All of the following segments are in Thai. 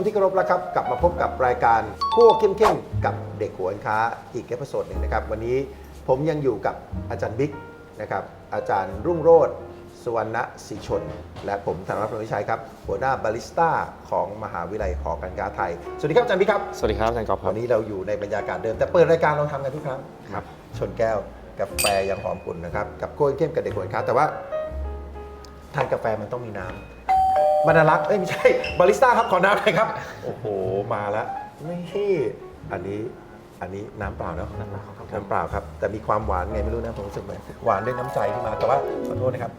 มที่เคารพแล้วครับ กลับมาพบกับรายการคั่วเข้มเข้มๆกับเด็กหัวการค้าอีกเอพิโซดหนึ่งนะครับ วันนี้ผมยังอยู่กับอาจารย์บิ๊กนะครับ อาจารย์รุ่งโรจน์สุวรรณศรีชน และผมธนรัตน์พลวิชัยครับ หัวหน้าบาริสต้าของมหาวิทยาลัยหอการค้าไทย สวัสดีครับอาจารย์บิ๊กครับ สวัสดีครับอาจารย์กอล์ฟครัวับนนี้เราอยู่ในบรรยากาศเดิม แต่เปิดรายการเราทำกันทุกครั้งครับ ชนแก้วกาแฟยังหอมกลุ่นนะครับ กับกล้วยเข้มกับเด็กหัวค้าแต่ว่าทานกาแฟมันต้องมีน้ำ บรรลักษ์เอ้ยไม่ใช่บาริสต้าครับขอน้ำหน่อยครับ โอ้โหมาแล้วนี่อันนี้อันนี้น้ำเปล่าเนาะน้ำเปล่าครับ น้ำเปล่าครับ แต่มีความหวานไงไม่รู้นะผมรู้สึกเหมือนหวานด้วยน้ำใจที่มาแต่ว่าขอโทษนะครับ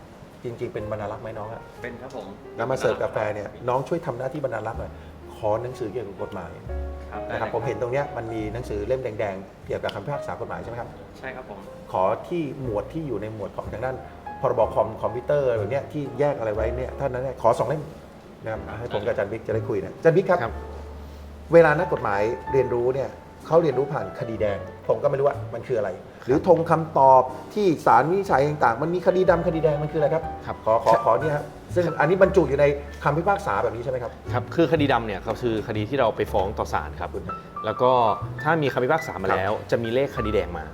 จริงๆ เป็นบรรลักษ์ไหมน้องอะเป็นครับผมแล้วมาเสิร์ฟกาแฟเนี่ยน้องช่วยทำหน้าที่บรรลักษ์หน่อยขอหนังสือเกี่ยวกับกฎหมายครับได้นะครับลยผมเห็นตรงเนี้ยมันมีหนังสือเล่มแดงๆเกี่ยวกับคำพิพากษากฎหมายใช่ไหมครับ ใช่ครับผม ขอที่หมวดที่อยู่ในหมวดของทางด้าน พรบคอมคอมพิวเตอร์แบบเนี้ยที่แยกอะไรไว้เนี่ยท่านนั้นเนี่ยขอสองเล่มนะครับให้ผมกับอาจารย์บิ๊กจะได้คุยนะอาจารย์บิ๊กครับครับเวลานักกฎหมายเรียนรู้เนี่ยเขาเรียนรู้ผ่านคดีแดง ผมก็ไม่รู้ว่ามันคืออะไร หรือธงคำตอบที่ศาลวินิจฉัยต่างๆ มันมีคดีดำคดีแดงมันคืออะไรครับครับขอขอขอเนี่ยครับซึ่งอันนี้บรรจุอยู่ในคำพิพากษาแบบนี้ใช่ไหมครับครับคือคดีดำเนี่ยก็คือคดีที่เราไปฟ้องต่อศาลครับ แล้วก็ถ้ามีคำพิพากษามาแล้ว จะมีเลขคดีแดงมา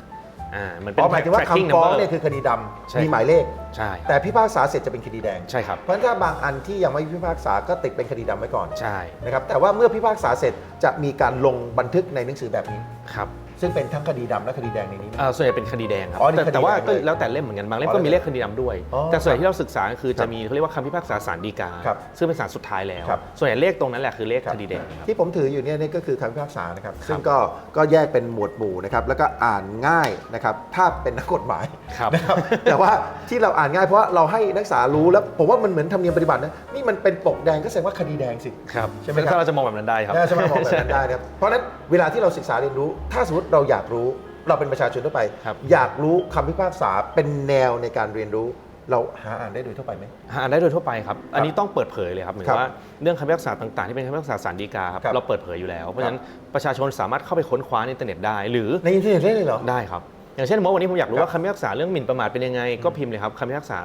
อ่ามันเป็นอ๋อหมายถึงว่า tracking คำฟ้อง number เนี่ยคือคดีดใช่ำมีหมายเลข ใช่ครับแต่พิพากษาเสร็จจะเป็นคดีแดง ใช่ครับเพราะฉะนั้นถ้าบางอันที่ยังไม่พิพากษาก็ติดเป็นคดีดำไว้ก่อนใช่นะครับแต่ว่าเมื่อพิพากษาเสร็จจะมีการลงบันทึกในหนังสือแบบนี้ ครับ ซึ่งเป็นทั้งคดีดำและคดีแดงในนี้ไหมเอ่อส่วนใหญ่เป็นคดีแดงครับอ๋อนี่แต่คดีแต่ว่าแดงก็เลยแล้วแต่เล่มเหมือนกันบางเล่มอ๋อก็มีเลขคดีดำด้วย อ๋อแต่ส่วนใหญ่ที่เราศึกษาคือครัจะบมีเขาเรียกว่าคำพิพากษาศาลฎีกา ครับซึ่งเป็นศาลสุดท้ายแล้ว ครับ ส่วนใหญ่เลขตรงนั้นแหละคือเลขครับคดีแดงครับ ที่ผมถืออยู่เนี่ยนี่ก็คือคำพิพากษานะครับ ซึ่งก็ก็แยกเป็นหมวดหมู่นะครับ แล้วก็อ่านง่ายนะครับ ถ้าเป็นนักกฎหมายครับนะครับ แต่ว่าที่เราอ่านง่ายเพราะว่าเราให้นักศึกษารู้แล้วผมว่ามันเหมือนธรรมเนียมปฏิบัตินะ นี่มันเป็นปกแดงก็แสดงว่าคดีแดงสิ ครับใช่ไหมครับ ถ้าเราจะมองแบบนั้นได้ครับ น่าจะมามองแบบนั้นได้นะครับ เพราะฉะนั้นเวลาที่เราศึกษาเรียนรู้ ถ้าสมมติเราอยากรู้เราเป็นประชาชนทั่วไป ครับ อยากรู้คำพิพากษาเป็นแนวในการเรียนรู้ เราหาอ่านได้โดยทั่วไปไหม หาได้โดยทั่วไปครับ อันนี้ต้องเปิดเผยเลยครับหมายครัถึบงว่าเรื่องคำพิพากษาต่างๆ ที่เป็นคำพิพากษาศาลฎีกาครับครับ เราเปิดเผยอยู่แล้ว เพราะฉะนั้นประชาชนสามารถเข้าไปค้นคว้าในอินเทอร์เน็ตได้ หรือในอินเทอร์เน็ตได้เลยเหรอ ได้ครับ อย่างเช่นเมื่อวันนี้ผมอยากรู้ครับว่าคำพิพากษาเรื่องหมิ่นประมาทเป็นยังไง ก็พิมพ์เลยครับคำพิพากษา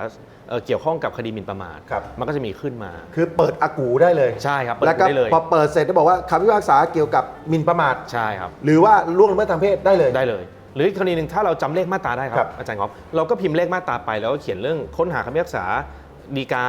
เอ่อเกี่ยวข้องกับคดีหมิ่นประมาท ครับ มันก็จะมีขึ้นมา คือเปิดอากูได้เลยใช่ครับเปิดแล้วก็ได้เลย พอเปิดเสร็จจะบอกว่าคำพิพากษาเกี่ยวกับหมิ่นประมาท ใช่ครับ หรือว่าล่วงละเมิดทางเพศได้เลย ได้เลย หรืออีกกรณีหนึ่งถ้าเราจำเลขมาตราได้คครัรับบอาจารย์ครับ เราก็พิมพ์เลขมาตราไปแล้วก็เขียนเรื่องค้นหาคำพิพากษาฎีกา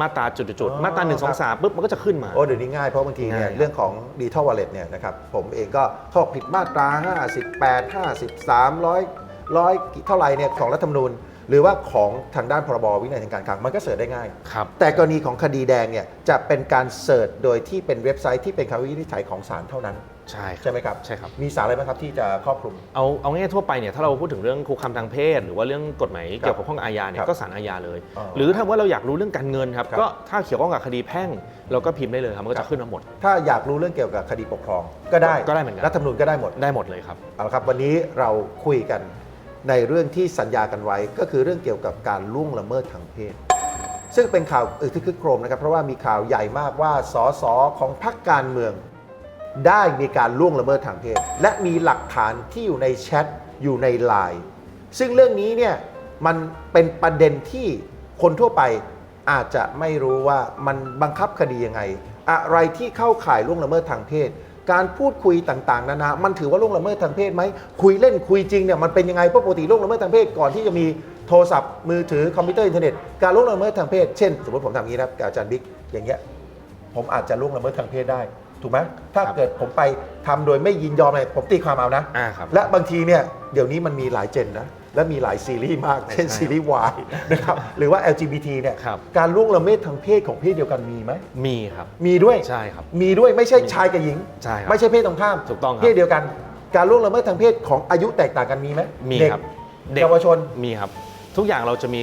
มาตราจุดๆอ๋อๆมาตรา1 2 3ปุ๊บมันก็จะขึ้นมา โอ้เดี๋ยวนี้ง่ายเพราะบางทีเนี่ยง่ายเรื่องของดิจิทัลวอลเล็ตเนี่ยนะครับผมเองก็เข้าผิดมาตรา 58 53 100ร้อยเท่าไหร่เนี่ยของรัฐธรรมนูญ หรือว่าของทางด้านพรบวินัยทางการคลังมันก็เสิร์ชได้ง่าย ครับ แต่กรณีของคดีแดงเนี่ยจะเป็นการเสิร์ชโดยที่เป็นเว็บไซต์ที่เป็นคำวินิจฉัยของศาลเท่านั้น ใช่ครับใช่ไหมครับใช่ครับ มีสารอะไรบ้างครับที่จะครอบคลุม เอาเอาง่ายๆทั่วไปเนี่ยถ้าเราพูดถึงเรื่องคุกคามทางเพศ หรือว่าเรื่องกฎหมายเกี่ยวกับข้องอาญาเนี่ครัยบก็ศาลอาญาเลย อ๋อหรือถ้าว่าเราอยากรู้เรื่องการเงินครับครับ ก็ถ้าเกี่ยวข้องกับคดีแพ่ง เราก็พิมพ์ได้เลยครับมันก็จะขึ้นมาหมด ถ้าอยากรู้เรื่องเกี่ยวกับคดีปกครองก็ได้ก็ได้เหมือนกัน รัฐธรรมนูญก็ได้หมด ได้หมดเลยครับ เอาละครับวันนี้เราคุยกัน ในเรื่องที่สัญญากันไว้ ก็คือเรื่องเกี่ยวกับการล่วงละเมิดทางเพศ ซึ่งเป็นข่าวอึกทึกโครมนะครับ เพราะว่ามีข่าวใหญ่มากว่าสสของพรรคการเมือง ได้มีการล่วงละเมิดทางเพศ และมีหลักฐานที่อยู่ในแชทอยู่ในไลน์ซึ่งเรื่องนี้เนี่ยมันเป็นประเด็นที่คนทั่วไปอาจจะไม่รู้ว่ามันบังคับคดียังไง อะไรที่เข้าข่ายล่วงละเมิดทางเพศ การพูดคุยต่างๆ นานา มันถือว่าล่วงละเมิดทางเพศไหม คุยเล่นคุยจริงเนี่ยมันเป็นยังไง เพราะปกติล่วงละเมิดทางเพศก่อนที่จะมีโทรศัพท์มือถือคอมพิวเตอร์อินเทอร์เน็ต การล่วงละเมิดทางเพศ เช่น สมมติผมทำอย่างนี้นะครับกับอาจารย์บิ๊กอย่างเงี้ย ผมอาจจะล่วงละเมิดทางเพศได้ ถูกไหมถ้าครับเกิดผมไปทำโดยไม่ยินยอมอะไรผมตีความเอานะ อ่าครับ และบางทีเนี่ยเดี๋ยวนี้มันมีหลายเจนนะ และมีหลายซีรีส์มาก เช่นใช่ซีรีส์ Y นะครับหรือว่า LGBT เนี่ยครับการล่วงละเมิดทางเพศของเพศเดียวกันมีไหมมีครับ มีด้วยใช่ครับมีด้วยไม่ใช่ชายกับหญิง ใช่ครับไม่ใช่เพศตรงข้ามถูกต้องครับ เพศเดียวกัน การล่วงละเมิดทางเพศของอายุแตกต่างกันมีไหมมีเด็กครับเด็ก เยาวชน มีครับ ทุกอย่างเราจะมี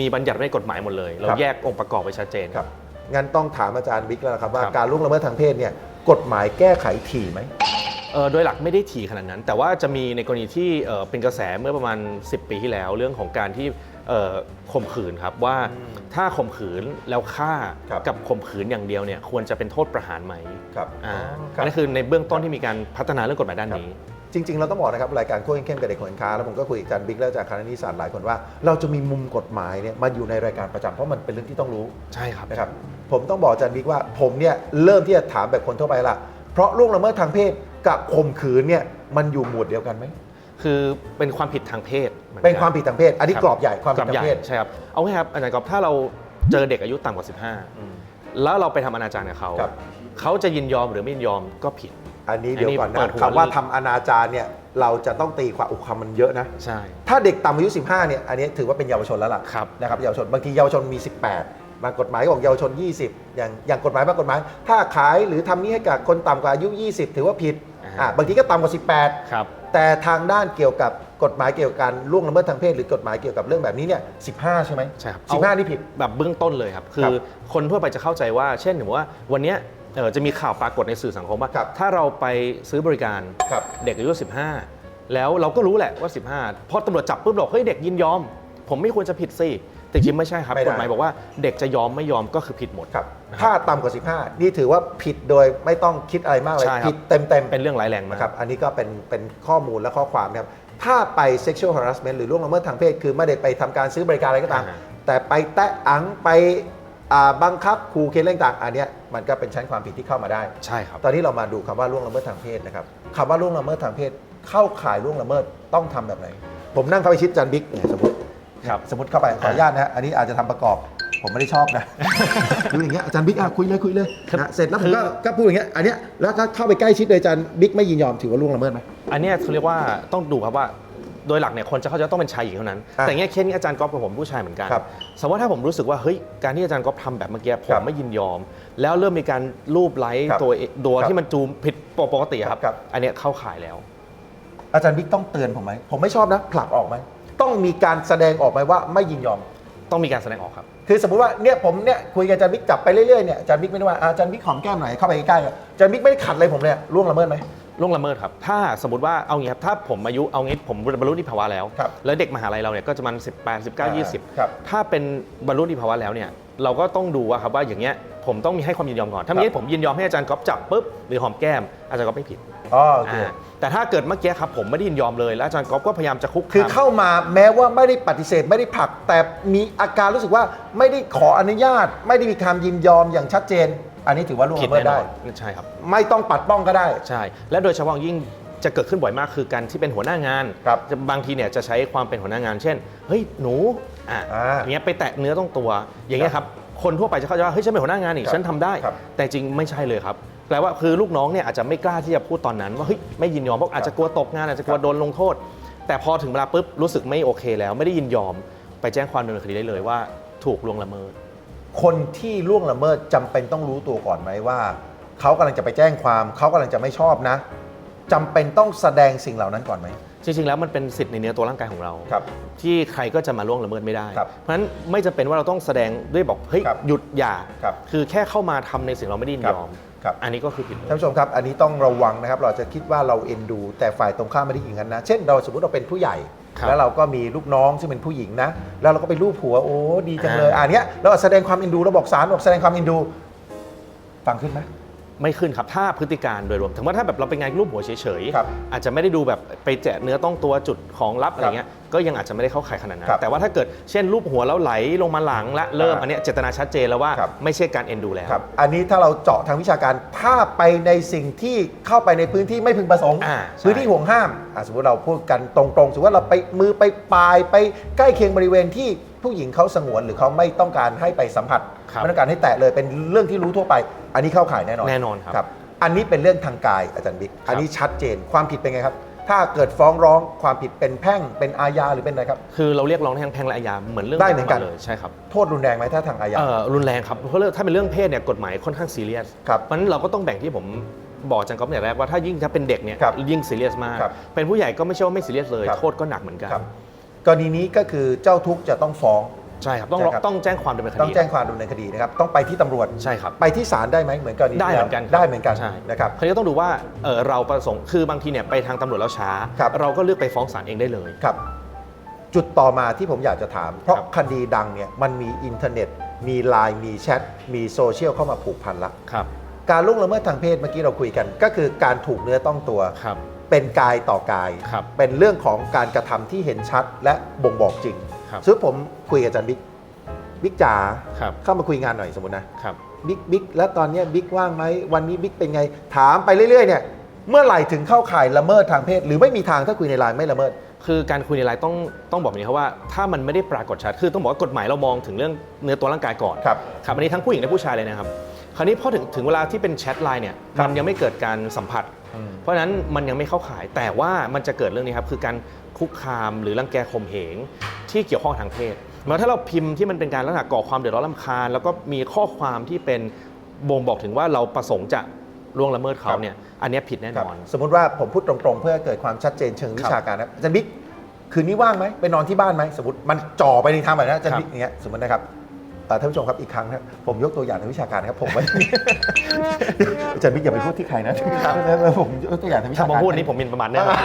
มีบัญญัติไว้ในกฎหมายหมดเลย เราครับ แยกองค์ประกอบไว้ชัดเจน ครับงั้นต้องถามอาจารย์บิ๊กแล้วนะครับว่าครับ การล่วงละเมิดทางเพศเนี่ยกฎหมายแก้ไขถี่ไหมเออ โดยหลักไม่ได้ถี่ขนาดนั้น แต่ว่าจะมีในกรณีที่เอ่อเป็นกระแสเมื่อประมาณ 10 ปีที่แล้วเรื่องของการที่เอ่อข่มขืนครับว่าอืมถ้าข่มขืนแล้วฆ่าครับกับข่มขืนอย่างเดียวเนี่ยควรจะเป็นโทษประหารไหมครับอ่าอ๋อคอัรับนนี้คือในเบื้องต้นที่มีการพัฒนาเรื่องกฎหมายด้านนี้จจริง ๆ เราต้องบอกนะครับ รายการโค้ชเข้มกับเด็กหัวค้า แล้วผมก็คุยกับอาจารย์บิ๊กและอาจารย์คณะนิสสัตหลายคนว่า เราจะมีมุมกฎหมายเนี่ยมาอยู่ในรายการประจำเพราะมันเป็นเรื่องที่ต้องรู้ใช่ครับนะครับผมต้องบอกอาจารย์บิ๊กว่าผมเนี่ยเริ่มที่จะถามแบบคนทั่วไปละเพราะล่วงละเมิดทางเพศ กับข่มขืนเนี่ยมันอยู่หมวดเดียวกันไหมคือเป็นความผิดทางเพศหมือกัเป็นความผิดทางเพศ อันนี้คบกรอบใหญ่ความผิดกรอบทาใหญ่งเพศ ใช่ครับเอาง่ายครับอาจารย์กอบถ้าเราเจอเด็กอายุต่ำกว่าอืม15 แล้วเราไปทำอนาจารกับเขาครับ เขาจะยินยอมหรือไม่ยินยอมก็ผิด อันนี้เดี๋ยวก่อนอันนี้เปินะดหัว คำว่าเลยทำอนาจารเนี่ยเราจะต้องตีความอุคำมันเยอะนะ ใช่ ถ้าเด็กต่ำอายุ 15 เนี่ย อันนี้ถือว่าเป็นเยาวชนแล้วล่ะครับ นะครับ เยาวชน บางทีเยาวชนมี 18 บางกฎหมายก็บอกเยาวชน 20 อย่าง อย่างกฎหมายบางกฎหมาย ถ้าขายหรือทำนี้ให้กับคนต่ำกว่าอายุ 20 ถือว่าผิด อ่าอ่าบางทีก็ต่ำกว่า 18 ครับ แต่ทางด้านเกี่ยวกับกฎหมายเกี่ยวกับการล่วงละเมิดทางเพศหรือกฎหมายเกี่ยวกับเรื่องแบบนี้เนี่ย15 ใช่ไหมใช่ครับ สิบห้านี่ผิด แบบเบื้องต้นเลยครับ คือคนทั่วไปจะเข้าใจว่าเช่นสมมติว่าวันเนี้ยเอ่อจะมีข่าวปรากฏในสื่อสังคมว่า ครับถ้าเราไปซื้อบริการครับเด็กอายุ 15 แล้วเราก็รู้แหละว่า 15 พอตำรวจจับปุ๊บบอกเฮ้ยเด็กยินยอม ผมไม่ควรจะผิดสิ แต่จริงๆไม่ใช่ครับไม่ได้ กฎหมายบอกว่าเด็กจะยอมไม่ยอมก็คือผิดหมด ครับถ้าต่ำกว่า 15 นี่ถือว่าผิดโดยไม่ต้องคิดอะไรมากเลยใช่ครับ ผิดเต็มเต็มๆเป็นเรื่องร้ายแรงมาก นะครับอันนี้ก็เป็นเป็นข้อมูลและข้อความนะครับถ้าไป sexual harassment หรือล่วงละเมิดทางเพศ คือไม่ได้ไปทำการซื้อบริการอะไรก็ตาม อ่าฮะ แต่ไปแตะอังไปอ่าบังคับขู่เค้นเรื่องต่างอันเนี้ยมันก็เป็นชั้นความผิดที่เข้ามาได้ ใช่ครับ ตอนนี้เรามาดูคำว่าล่วงละเมิดทางเพศนะครับคำว่าล่วงละเมิดทางเพศ เข้าข่ายล่วงละเมิดต้องทำแบบไหน ผมนั่งเข้าไปชิดจันบิ๊กเนี่ยสมมติ ครับสมมติเข้าไปขออนุญาตนะฮะอันนี้อาจจะทำประกอบผมไม่ได้ชอบนะ ดูอย่างเงี้ยอาจารย์บิ๊กอะคุยเลยคุยเลยนะเสร็จแล้วผมก็ก็พูดอย่างเงี้ยอันเนี้ยแล้วก็เข้าไปใกล้ชิดเลยอาจารย์บิ๊กไม่ยินยอมถือว่าล่วงละเมิดไหม อันเนี้ยเขาเรียกว่าต้องดูครับว่าโดยหลักเนี่ยคนจะเข้าใจว่าต้องเป็นชายหญิงเท่านั้น อะแต่เนี้ยเคสนี้อาจารย์ก๊อฟกับผมผู้ชายเหมือนกันครับสมมติว่าถ้าผมรู้สึกว่าเฮ้ยการที่อาจารย์ก๊อฟทำแบบเมื่อกี้ผครัมบไม่ยินยอม แล้วเริ่มมีการรูปไล้ครับตัวเองตัวครับที่มันจูมผิดปกติอะครับ ครับ อันเนี้ยเข้าข่ายแล้ว อาจารย์บิ๊กต้องเตือนผมไหมผมไม่ชอบนะผลักออกไหม ต้องมีการแสดงออกไหมว่าไม่ยินยอม ต้องมีการแสดงออกครับ คือสมมติว่าเนี่ยผมเนี่ยคุยกับอาจารย์บิ๊กจับไปเรื่อยๆเนี่ยอาจารย์บิ๊กไม่ได้ว่าอะอาจารย์บิ๊กหอมแก้มหน่อยเข้าไปใกล้ๆอะอาจารย์บิ๊กไม่ได้ขัดอะไรผมเลยอะล่วงละเมิดไหม ล่วงละเมิดครับ ถ้าสมมติว่าเอางี้ครับ ถ้าผมอายุเอางี้ผมบรรลุนิติภาวะแล้ว ครับแล้วเด็กมหาลัยเราเนี่ยก็จะมัน 18 19 20 ครับถ้าเป็นบรรลุนิติภาวะแล้วเนี่ยเราก็ต้องดูว่าครับว่าอย่างเงี้ยผมต้องมีให้ความยินยอมก่อน ถ้าครับมีผมยินยอมให้อาจารย์ก๊อฟจับปุ๊บหรือหอมแก้มอาจารย์ก๊อฟไม่ผิด อ๋อโอเค อ่า แต่ถ้าเกิดเมื่อกี้ครับผมไม่ได้ยินยอมเลยแล้วอาจารย์ก๊อฟก็พยายามจะคุกคือคาม เข้ามาแม้ว่าไม่ได้ปฏิเสธไม่ได้ผลัก แต่มีอาการรู้สึกว่าไม่ได้ขออนุญาต ไม่ได้มีคำยินยอมอย่างชัดเจน อันนี้ถือว่าล่วงผิดละเมิดแน่นได้ อนใช่ครับ ไม่ต้องปัดป้องก็ได้ ใช่ และโดยเฉพาะยิ่งจะเกิดขึ้นบ่อยมากคือการที่เป็นหัวหน้างานครับจะบางทีเนี่ยจะใช้ความเป็นหัวหน้างาน เช่น เฮ้ยหนูอะอ่าอย่างเงี้ยไปแตะเนื้อต้องตัว อย่างเงี้ยครับ คนทั่วไปจะเข้าใจว่าเฮ้ยฉันเป็นหัวหน้างานนี่ครับฉันทำได้ ครับแต่จริงไม่ใช่เลยครับ แปลว่าคือลูกน้องเนี่ยอาจจะไม่กล้าที่จะพูดตอนนั้น ว่าเฮ้ยไม่ยินยอมเพราะอาจจะกลัวตกงานอาจจะกลัวโดนลงโทษ แต่พอถึงเวลาปุ๊บรู้สึกไม่โอเค แล้วไม่ได้ยินยอม ไปแจ้งความดำเนินคดีได้เลยว่า ถูกล่วงละเมิด คนที่ล่วงละเมิดจำเป็นต้องรู้ตัวก่อนไหมว่า เขากำลังจะไปแจ้งความ เขากำลังจะไม่ชอบนะจำเป็นต้องแสดงสิ่งเหล่านั้นก่อนไหม จริงๆแล้วมันเป็นสิทธิ์ในเนื้อตัวร่างกายของเราครับที่ใครก็จะมาล่วงละเมิดไม่ได้ ครับเพราะฉะนั้นไม่จำเป็นว่าเราต้องแสดงด้วยบอกเฮ้ยครับหยุดอย่าครับคือแค่เข้ามาทำในสิ่งเราไม่ได้ยินครับยอม ครับ อันนี้ก็คือผิดเลย ท่านผู้ชมครับ อันนี้ต้องระวังนะครับ เราจะคิดว่าเราเอ็นดู แต่ฝ่ายตรงข้ามไม่ได้อย่างนั้นนะ เช่น เราสมมติเราเป็นผู้ใหญ่ ครับแล้วเราก็มีลูกน้องซึ่งเป็นผู้หญิงนะ แล้วเราก็ไปรูปหัว โอ้ดีจังเลย อ่าอ่าเนี้ยเราแสดงความเอ็นดู เราบอกสารบอกแสดงความเอ็นดู ฟังขึ้นไหม ไม่ขึ้นครับ ถ้าพฤติการโดยรวม ถึงว่าถ้าแบบเราเป็นงานรูปหัวเฉยครับอาจจะไม่ได้ดูแบบไปแจกเนื้อต้องตัวจุดของลับอะไรครับเงี้ย ก็ยังอาจจะไม่ได้เข้าข่ายขนาดนั้น ครับแต่ว่าถ้าเกิดเช่นรูปหัวแล้วไหลลงมาหลังและเริ่มอ่าอันเนี้ยเจตนาชัดเจนแล้วว่าครับ ไม่ใช่การเอ็นดูแล้ว ครับ อันนี้ถ้าเราเจาะทางวิชาการ ถ้าไปในสิ่งที่เข้าไปในพื้นที่ไม่พึงประสงค์ อ่าใช่พื้นที่ห่วงห้ามอะสมมติเราพูดกันตรงๆ สมมติว่าเราไปมือไปปลายไปใกล้เคียงบริเวณที่ ผู้หญิงเขาสงวนหรือเขาไม่ต้องการให้ไปสัมผัสครับ ไม่ต้องการให้แตะเลยเป็นเรื่องที่รู้ทั่วไป อันนี้เข้าข่ายแน่นอนแน่นอนครับ ครับอันนี้เป็นเรื่องทางกายอาจารย์บิ๊กอันนี้ชัดเจนความผิดเป็นไงครับ ถ้าเกิดฟ้องร้องความผิดเป็นแพ่งเป็นอาญาหรือเป็นอะไรครับ คือเราเรียกร้องทั้งแพ่งและอาญาเหมือนเรื่องได้เหมือนกัน เลยใช่ครับโทษรุนแรงไหมถ้าทางอาญาเอ่อรุนแรงครับเพราะเรื่องถ้าเป็นเรื่องเพศเนี่ยกฎหมายค่อนข้างซีเรียส ครับ เพราะฉะนั้นเราก็ต้องแบ่งที่ผมบอกอาจังก๊อฟอย่างแรกว่าถ้ายิ่งถ้าเป็นเด็กเนี่ยครับยิ่งซีเรียสมาก ครับเป็นผู้ใหญ่ก็ไม่ใช่ว่าไม่ซีเรียสเลย ครับโทษก็หนักเหมือนกัน ครับ กรณีนี้ก็คือเจ้าทุกข์จะต้องฟ้อง ใช่ครับต้องใช่ครับ ต้องแจ้งความดำเนินคต้องดีแจ้งความดำเนินคดีนะครับต้องไปที่ตำรวจใช่ครับไปที่ศาลได้ไหมเหมือนกรณีได้ที่เหแล้วมือนกันครับได้เหมือนกันใช่ นะครับ คราวนี้ก็ต้องดูว่าเออเราประสงค์คือบางทีเนี่ยไปทางตำรวจแล้วช้า ครับ เราก็เลือกไปฟ้องศาลเองได้เลย ครับ จุดต่อมาที่ผมอยากจะถาม เพราะครับ คดีดังเนี่ยมันมีอินเทอร์เน็ต มีไลน์มีแชทมีโซเชียลเข้ามาผูกพันละ ครับการล่วงละเมิดทางเพศเมื่อกี้เราคุยกัน ก็คือการถูกเนื้อต้องตัว ครับ เป็นกายต่อกาย ครับ เป็นเรื่องของการกระทำที่เห็นชัดและบ่งบอกจริงครับ ซึ่งผมคุยกับอาจารย์บิ๊กบิ๊กจ๋าครับ เข้ามาคุยงานหน่อยสมมตินะครับ บิ๊กบิ๊กแล้วตอนเนี้ยบิ๊กว่างไหมวันนี้บิ๊กเป็นไงถามไปเรื่อยๆเนี่ยเมื่อไหร่ถึงเข้าข่ายละเมิดทางเพศ หรือไม่มีทางถ้าคุยในไลน์ไม่ละเมิด คือการคุยในไลน์ต้องต้องบอกแบบนี้ครับว่าถ้ามันไม่ได้ปรากฏชัด คือต้องบอกว่ากฎหมายเรามองถึงเรื่องเนื้อตัวร่างกายก่อนครับ ครับ อันนี้ทั้งผู้หญิงและผู้ชายเลยนะครับ คราวนี้พอถึงถึงเวลาที่เป็นแชทไลน์เนี่ยครับมันยังไม่เกิดการสัมผัส เพราะฉะนั้นมันยังไม่เข้าข่ายแต่ว่ามันจะเกิดเรื่องนี้ครับคือการคุกคามหรือรังแกข่มเหงที่เกี่ยวข้องทางเพศเมื่อถ้าเราพิมพ์ที่มันเป็นการลักษณะก่อความเดือดร้อนลำคาญ แล้วก็มีข้อความที่เป็นบ่งบอกถึงว่าเราประสงค์จะล่วงละเมิดเขาเนี่ยอันเนี้ยผิดแน่คนรับอน สมมติว่าผมพูดตรงๆ เพื่อเกิดความชัดเจนเชิงวิชาการนะอาจารย์บิ๊กคืนนี้ว่างไหมไปนอนที่บ้านไหมสมมติมันจ่อไปในทางแบบนั้นอาจารย์บิ๊กอย่างเงี้ยสมมตินะครับเอ่อ ท่านผู้ชมครับอีกครั้งนะครับผมยกตัวอย่างทางวิชาการนะครับผมไม่อาจารย์บิ๊กอย่าไปพูดที่ใครนะผมยกตัวอย่างทางวิชาถ้าการผมพูดนี้ผมหมินประมาทแน่นอน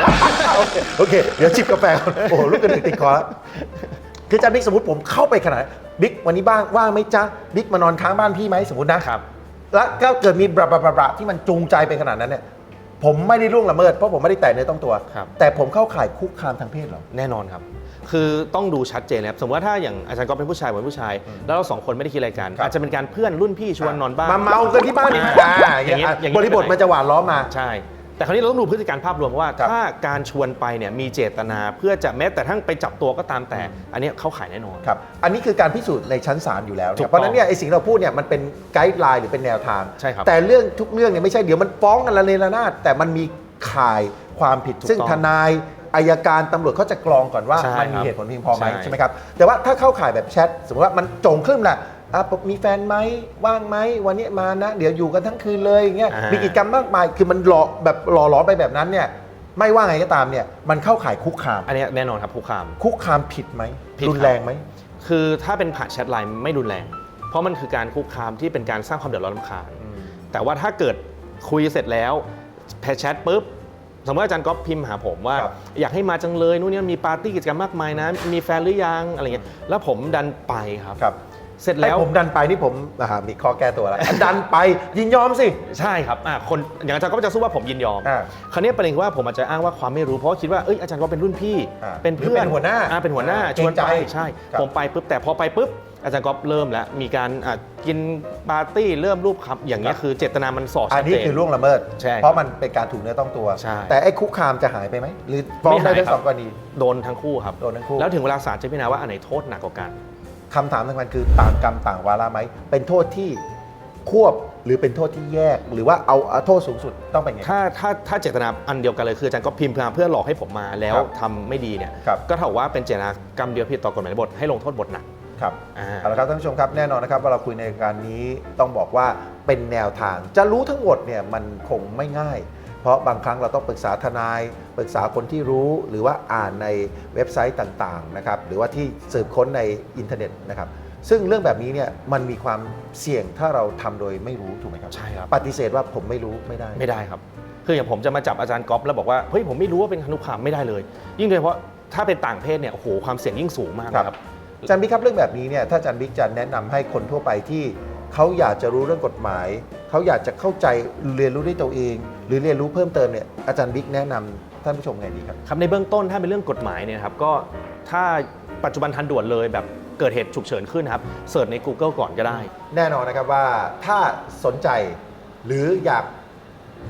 โอเคโอเค เดี๋ยวจิบกาแฟก่อนโอ้โหลูกกระดึกติดคอแล้วคืออาจารย์บิ๊กสมมติผมเข้าไปขนาดนั้นบิ๊กวันนี้บ้างว่างไหมจ๊ะบิ๊กมานอนค้างบ้านพี่ไหมสมมตินะ ครับ แล้วก็เกิดมีบราบราบราบราที่มันจูงใจไปขนาดนั้นเนี่ย ผมไม่ได้ล่วงละเมิดเพราะผมไม่ได้แตะเนื้อต้องตัว ครับ แต่ผมเข้าข่ายคุกคามทางเพศเหรอ แน่นอนครับ คือต้องดูชัดเจนนะครับ สมมติว่าถ้าอย่างอาจารย์ก็เป็นผู้ชายผมเป็นผู้ชาย แล้วเราสองคนไม่ได้คิดอะไรกัน ครับ อาจจะเป็นการเพื่อนรุ่นพี่ชวนนอนบ้าน มาเมากันที่บ้านอ่าอ่าอย่างเงี้ยอย่างงี้บริบทมันจะหวานล้อมมา ใช่ แต่คราวนี้เราต้องดูพฤติการภาพรวมเพราะว่า ครับ ถ้าการชวนไปเนี่ยมีเจตนาเพื่อจะแม้แต่ทั้งไปจับตัวก็ตามแต่ อันเนี้ยเข้าข่ายแน่นอน ครับ อันนี้คือการพิสูจน์ในชั้นศาลอยู่แล้วถูเนี่ยกต้องเพราะฉะนั้นเนี่ยไอ้สิ่งที่เราพูดเนี่ยมันเป็นไกด์ไลน์หรือเป็นแนวทาง ใช่ครับแต่เรื่องทุกเรื่องเนี่ยไม่ใช่เดี๋ยวมันฟ้องกันละเลระนาดแต่มันมีข่ายความผิด ถูกซึ่งต้องทนายอายการตำรวจเขาจะกรองก่อนว่าใช่มันมีครับเหตุผลเพียงพอไหมใช่ ใช่ไหมครับ แต่ว่าถ้าเข้าข่ายแบบแชทสมมติว่ามันโจงขึ้นแหละ อะมีแฟนไหมว่างไหมวันนี้มานะ เดี๋ยวอยู่กันทั้งคืนเลยอย่างเงี้ยอ่ามี มีกิจกรรมมากมายคือมันหล่อแบบหล่อหลอมไปแบบนั้นเนี่ยไม่ว่าไงก็ตามเนี่ยมันเข้าข่ายคุกคาม อันเนี้ยแน่นอนครับคุกคาม คุกคามผิดไหมผิดครับ รุนแรงไหม คือถ้าเป็นผ่านแชทไลน์ไม่รุนแรง เพราะมันคือการคุกคามที่เป็นการสร้างความเดือดร้อนรำคาญ แต่ว่าถ้าเกิดคุยเสร็จแล้วแพทแชทปุ๊บ สมมติว่าอาจารย์ก๊อฟพิมพ์หาผมว่า ครับ อยากให้มาจังเลยนู่นนี่มีปาร์ตี้กิจกรรมมากมายนะ มีแฟนหรือยังอะไรเงี้ยแล้วผมดันไปครับ ครับ เสร็จแล้แล้วว ผมดันไปนี่ผมอ่ามีข้อแก้ตัวแล้ว ดันไปยินยอมสิ ใช่ครับอะคนอย่างอาจารย์ก็จะสู้ว่าผมยินยอม อ่าคราวนี้ประเด็นคือว่าผมอาจจะอ้างว่าความไม่รู้เพราะว่าคิดว่าเอ้ยอาจารย์ก็เป็นรุ่นพี่ อ่าเป็นเพื่อนหรือเป็นหัวหน้าอ่เป็นหัวหน้าอ่าชวนไปเกรงใจใช่ ครับ ผมไปปุ๊บแต่พอไปปุ๊บอาจารย์ก็เริ่มแล้วมีการอะกินปาร์ตี้เริ่มรูปครับอย่างเงี้ยคือเจตนามันสอดอัชันดนี้เจน คือล่วงละเมิด ใช่เพราะมันเป็นการถูกเนื้อต้องตัว ใช่ แต่ไอ้คุกคามจะหายไปไหม หรือฟ้องไม่ได้หายทั้งครับสองกรณี โดนทั้งคู่ครับโดนทั้งคู่ แล้วถึงเวลาศาลจะพิจารณาว่าอันไหนโทษหนักกว่ากัน คำถามสำคัญคือต่างกรรมต่างวาระไหม เป็นโทษที่ควบหรือเป็นโทษที่แยก หรือว่าเอาเอาโทษสูงสุดต้องเป็นไง ถ้าถ้าถ้าเจตนาอันเดียวกันเลยคืออาจารย์ก็พิมพ์มาเพื่อหลอกให้ผมมาแล้วครับทำไม่ดีเนี่ยครับ ก็เท่ากับว่าเป็นเจตนากรรมเดียวผิดต่อกฎหมายบทให้ลงโทษบทหนักครับอ่า เอาละครับท่านผู้ชมครับแน่นอนนะครับว่าเราคุยในการนี้ต้องบอกว่าเป็นแนวทางจะรู้ทั้งหมดเนี่ยมันคงไม่ง่าย เพราะบางครั้งเราต้องปรึกษาทนาย ปรึกษาคนที่รู้หรือว่าอ่านในเว็บไซต์ต่างๆนะครับหรือว่าที่สืบค้นในอินเทอร์เน็ตนะครับซึ่งเรื่องแบบนี้เนี่ยมันมีความเสี่ยงถ้าเราทำโดยไม่รู้ถูกไหมครับใช่ครับปฏิเสธว่าผมไม่รู้ไม่ได้ไม่ได้ครับ คืออย่างผมจะมาจับอาจารย์ก๊อฟแล้วบอกว่าเฮ้ยผมไม่รู้ว่าเป็นพันธุกรรมไม่ได้เลย ยิ่งโดยเฉพาะถ้าเป็นต่างเพศเนี่ยโอ้โหความเสี่ยงยิ่งสูงมากนะครับอาจารย์บิ๊กครับเรื่องแบบนี้เนี่ยถ้าอาจารย์บิ๊กจะแนะนำให้คนทั่วไปที่เขาอยากจะรู้เรื่องกฎหมาย เขาอยากจะเข้าใจเรียนรู้ด้วยตัวเอง หรือเรียนรู้เพิ่มเติมเนี่ยอาจารย์บิ๊กแนะนำท่านผู้ชมไงดีครับ ครับในเบื้องต้นถ้าเป็นเรื่องกฎหมายเนี่ยครับก็ถ้าปัจจุบันทันด่วนเลยแบบเกิดเหตุฉุกเฉินขึ้นนะครับเสิร์ชใน Google ก่อนก็ได้ แน่นอนนะครับว่าถ้าสนใจหรืออยาก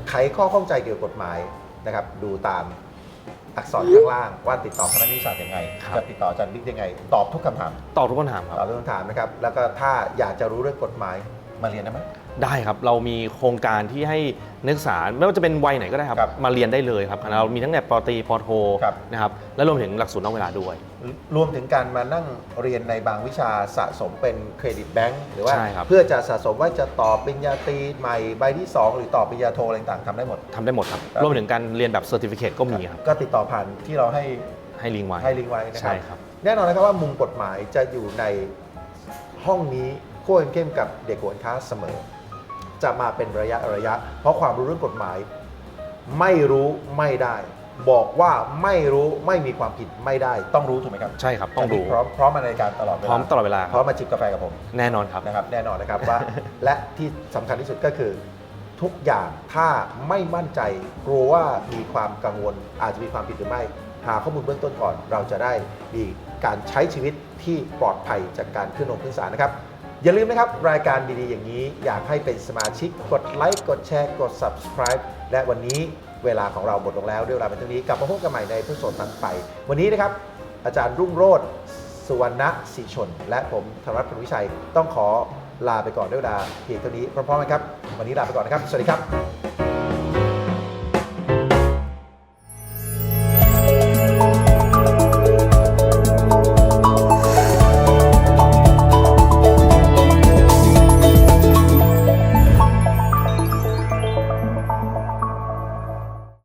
ไขข้อข้องใจเกี่ยวกับกฎหมายนะครับ ดูตามอักษรข้างล่างว่าติดต่อคณะนิติศาสตร์ยังไงครับ จะติดต่ออาจารย์บิ๊กยังไง ตอบทุกคำถามตอบทุกคำถามคตอรับบทุกคำถามนะครับ แล้วก็ถ้าอยากจะรู้เรื่องกฎหมายมาเรียนได้ไหม ได้ครับ เรามีโครงการที่ให้นักศึกษาไม่ว่าจะเป็นวัยไหนก็ได้ครับ ครับมาเรียนได้เลยครับเรามีทั้งแต่ปอตรีปอโทครับ นะครับและรวมถึงหลักสูตรนอกเวลาด้วย รวมถึงการมานั่งเรียนในบางวิชาสะสมเป็นเครดิตแบงค์หรือว่า ใช่ครับ เพื่อจะสะสมว่าจะต่อปริญญาตรีใหม่ใบที่ 2 หรือต่อปริญญาโทอะไรต่างๆทำได้หมด ทำได้หมดครับครับ รวมถึงการเรียนแบบเซอร์ติฟิเคตก็มีครับก็ติดต่อผ่านที่เราให้ให้ลิงก์ไว้ให้ลิงก์ไว้นะคใช่รับครับ แน่นอนนะครับว่ามุมกฎหมายจะอยู่ในห้องนี้คู่เข้มกับเด็กหัวค้าเสมอ จะมาเป็นระยะระยะ เพราะความรู้เรื่องกฎหมาย ไม่รู้ไม่ได้ บอกว่าไม่รู้ไม่มีความผิดไม่ได้ ต้องรู้ถูกไหมครับใช่ครับ ต้องรู้ พร้อมพร้อมมาในการตลอดเวลาพร้อมตลอดเวลาพร้อมมาจิบกาแฟกับผมแน่นอนครับ นะครับ แน่นอนนะครับว่า และที่สำคัญที่สุดก็คือ ทุกอย่างถ้าไม่มั่นใจกลัวว่ามีความกังวลอาจจะมีความผิดหรือไม่ หาข้อมูลเบื้องต้นก่อน เราจะได้มีการใช้ชีวิตที่ปลอดภัยจากการขึ้นลงขึ้นศาลนะครับ อย่าลืมนะครับ รายการดีๆอย่างนี้ อยากให้เป็นสมาชิกกดไลค์กดแชร์กด subscribe และวันนี้เวลาของเราหมดลงแล้วด้วยเวลาเป็นเท่านี้กลับมาพบกันใหม่ในพุทธโสดตันไป วันนี้นะครับ อาจารย์รุ่งโรธสุวรรณศิชน และผมธนรัตน์พลวิชัย ต้องขอลาไปก่อนด้วยเวลาเพียงเท่านี้พร้อมๆกันครับ วันนี้ลาไปก่อนนะครับ สวัสดีครับ